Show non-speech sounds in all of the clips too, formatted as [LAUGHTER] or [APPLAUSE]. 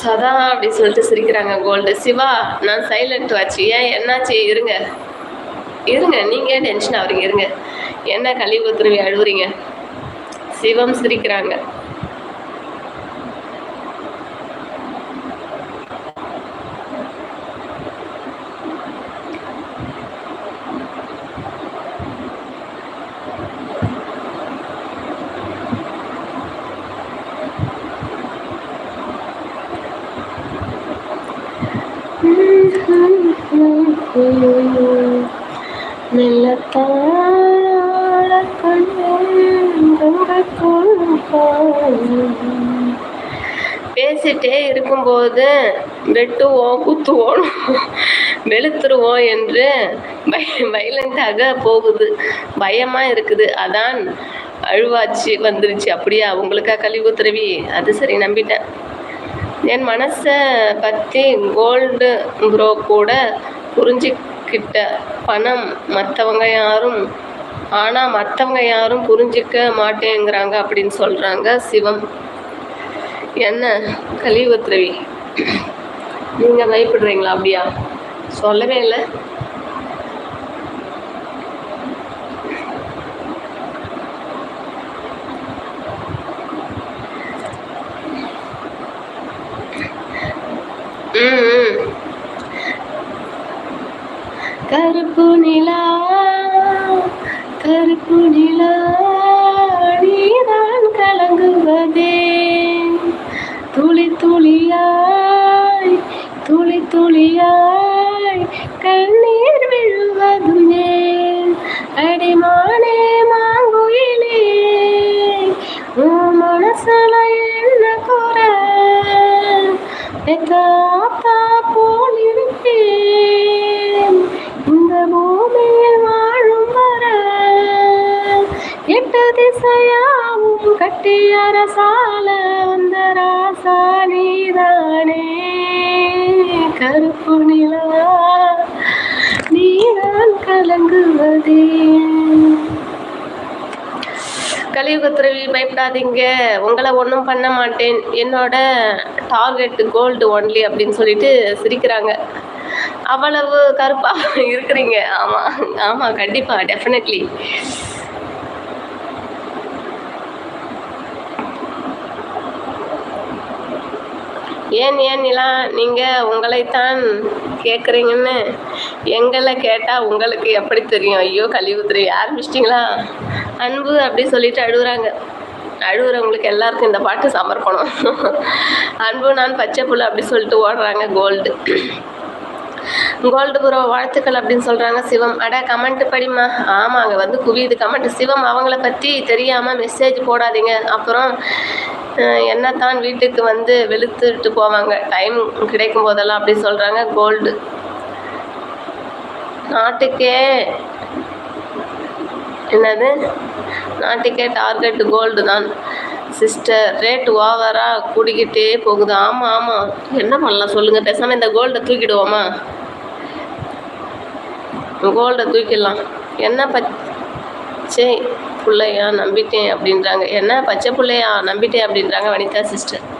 சதா அப்படி சொல்லிட்டு சிரிக்கிறாங்க கோல்டு சிவா நான் சைலண்ட் ஆச்சு ஏன் என்னாச்சு? இருங்க. இருங்க. நீங்கள் டென்ஷன் ஆகுறீங்க இருங்க என்ன கழிவு ஊத்துருவி அழுவுறீங்க? சிவம் சிரிக்கிறாங்க. மெல்லத்தாழ பேசிட்டே இருக்கும்போது வெட்டுவோம் குத்துவோம் வெளுத்துருவோம் என்று வைலண்டாக போகுது. பயமாக இருக்குது. அதான் அழுவாச்சு வந்துருச்சு. அப்படியா? உங்களுக்கா கழிவு ஊத்துறவி அது சரி நம்பிட்டேன். என் மனசை பற்றி கோல்டு ப்ரோ கூட புரிஞ்சுக்கிட்ட பணம் மற்றவங்க யாரும் ஆனால் மற்றவங்க யாரும் புரிஞ்சிக்க மாட்டேங்கிறாங்க அப்படின்னு சொல்கிறாங்க சிவம். என்ன கலியுகத்ரவி நீங்கள் பயப்படுறீங்களா அப்படியா? சொல்லவே இல்லை ம் ம். கருப்பு நிலா கருப்பு நிலா நீதான் கலங்குவதே. துளி துளியாய் துளி துளியாய் கண்ணீர் விழுவதுமே. அடிமானே மாங்குயிலே உன் மனசுல என்ன குறை? கட்டி அரசால வந்த ராசா நீதானே. கருப்பு நிலா நீதான் கலங்குவதே. கலியுகத்துறவி பயப்படாதீங்க. உங்களை ஒன்றும் பண்ண மாட்டேன். என்னோட டார்கெட் கோல்டு ஒன்லி அப்படின்னு சொல்லிட்டு சிரிக்கிறாங்க. அவ்வளவு கருப்பாக இருக்கிறீங்க. ஆமாம் ஆமாம் கண்டிப்பாக டெஃபினெட்லி ஏன் ஏன் நிலா? நீங்கள் உங்களைத்தான் கேட்குறீங்கன்னு எங்களை கேட்டால் உங்களுக்கு எப்படி தெரியும்? ஐயோ கழிவுத்துறை ஆரம்பிச்சிட்டிங்களா? அன்பு அப்படி சொல்லிட்டு அழுகுறாங்க அழுகுறவங்களுக்கு எல்லாருக்கும் இந்த பாட்டு சமர்ப்பணம். அன்பு நான் பச்சை புள்ள அப்படி சொல்லிட்டு ஓடுறாங்க கோல்டு கோல்டு ப்ரோ வாழ்த்துக்கள் அப்படின்னு சொல்கிறாங்க சிவம். அட கமெண்ட் படிமா ஆமாங்க வந்து குவியுது. கமெண்ட் சிவம் அவங்கள பற்றி தெரியாமல் மெசேஜ் போடாதீங்க. அப்புறம் என்னத்தான் வீட்டுக்கு வந்து வெளுத்துட்டு போவாங்க. டைம் கிடைக்கும் போதெல்லாம் அப்படி சொல்கிறாங்க கோல்டு நாட்டுக்கே என்னது? நாட்டுக்கே டார்கெட் கோல்டு தான். சிஸ்டர் ரேட் ஓவராக கூடிக்கிட்டே போகுது. ஆமாம் ஆமாம் என்ன பண்ணலாம் சொல்லுங்கள் பேசாமல் இந்த கோல்டை தூக்கிடுவோமா? கோல்டை தூக்கிடலாம். என்ன பச்சை பிள்ளையா நம்பிட்டேன் அப்படின்றாங்க. என்ன? பச்சை பிள்ளையா நம்பிட்டேன் அப்படின்றாங்க வனிதா சிஸ்டர்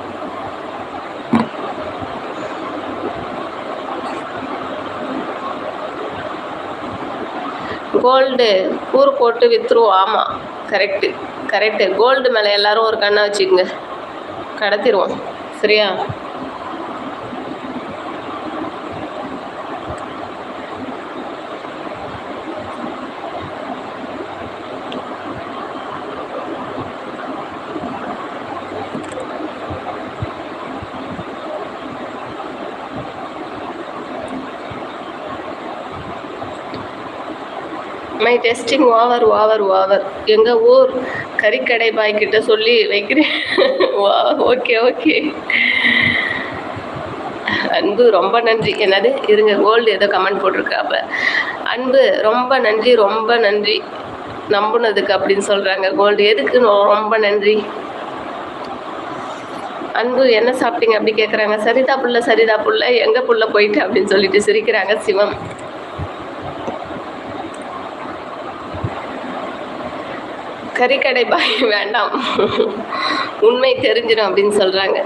கோல்டு கூறு போட்டு விற்றுருவோம் ஆமாம் கரெக்டு கரெக்டு கோல்டு மேலே எல்லாரும் ஒரு கண்ணை வச்சுக்கோங்க. கடத்திடுவோம். சரியா? My testing over over over எங்கள் ஊர் கறிக்கடை பாய் கிட்ட சொல்லி வைக்கிறேன். [LAUGHS] ஓகே ஓகே அன்பு ரொம்ப நன்றி. என்னது? இருங்க கோல்டு ஏதோ கமெண்ட் போட்டிருக்காப்ப அன்பு ரொம்ப நன்றி ரொம்ப நன்றி. நம்புனதுக்கு அப்படின்னு சொல்கிறாங்க கோல்டு எதுக்கு ரொம்ப நன்றி? அன்பு என்ன சாப்பிட்டீங்க அப்படி கேட்குறாங்க சரிதா புள்ள சரிதா புள்ள. எங்கே புள்ள போயிட்டு அப்படின்னு சொல்லிட்டு சிரிக்கிறாங்க சிவம். கறிக்கடை பாய் வேண்டாம். உண்மை தெரிஞ்சிடும் அப்படின்னு சொல்கிறாங்க